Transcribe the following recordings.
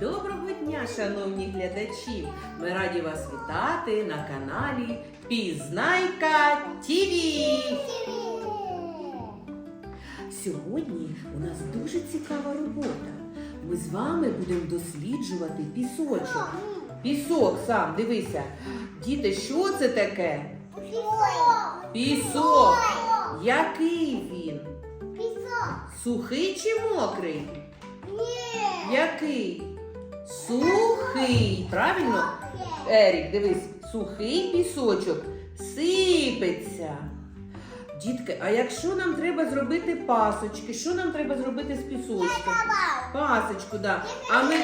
Доброго дня, шановні глядачі! Ми раді вас вітати на каналі Пізнайка ТІВІ! Сьогодні у нас дуже цікава робота. Ми з вами будемо досліджувати пісочок. Пісок сам, дивися. Діти, що це таке? Пісок. Який він? Пісок. Сухий чи мокрий? Який? Сухий. Правильно? Ерік, дивись, сухий пісочок сипеться. Дітки, а якщо нам треба зробити пасочки, що нам треба зробити з пісочком? Пасочку, да. А ми.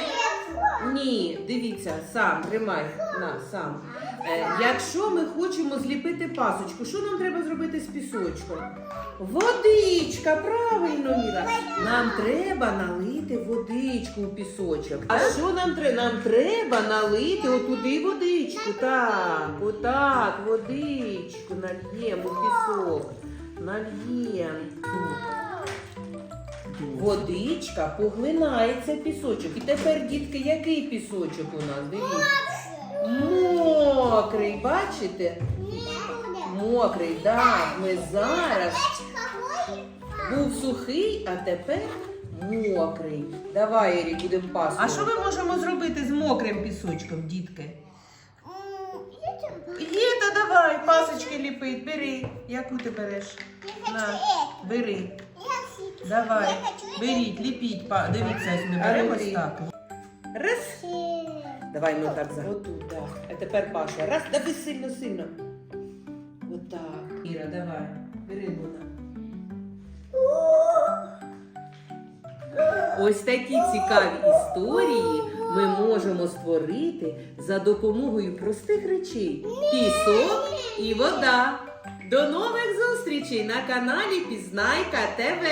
Ні, дивіться, сам, тримай, на, сам. Е, якщо ми хочемо зліпити пасочку, що нам треба зробити з пісочком? Водичка, правильно, Міра. Нам треба налити водичку у пісочок. А що нам треба? Нам треба налити отуди водичку. Так, отак, водичку нальємо пісок. Нальємо. Водичка поглинається пісочок. І тепер, дітки, який пісочок у нас? Мокрий, бачите? Мокрий, так. Ми зараз був сухий, а тепер мокрий. Давай, Ері, будемо пасу. А що ми можемо зробити з мокрим пісочком, дітки? Є, давай, пасочки ліпить, бери. Яку ти береш? На, бери. Давай, беріть, ліпіть. па- Дивіться, ось ми беремо ось так. Раз. Давай ми так за. Отут, так. А тепер Паша. Раз, давай сильно, сильно. Отак. Іра, давай. Бери Луна. Ось такі цікаві історії ми можемо створити за допомогою простих речей: пісок і вода. До нових зустрічей на каналі Пізнайка ТВ.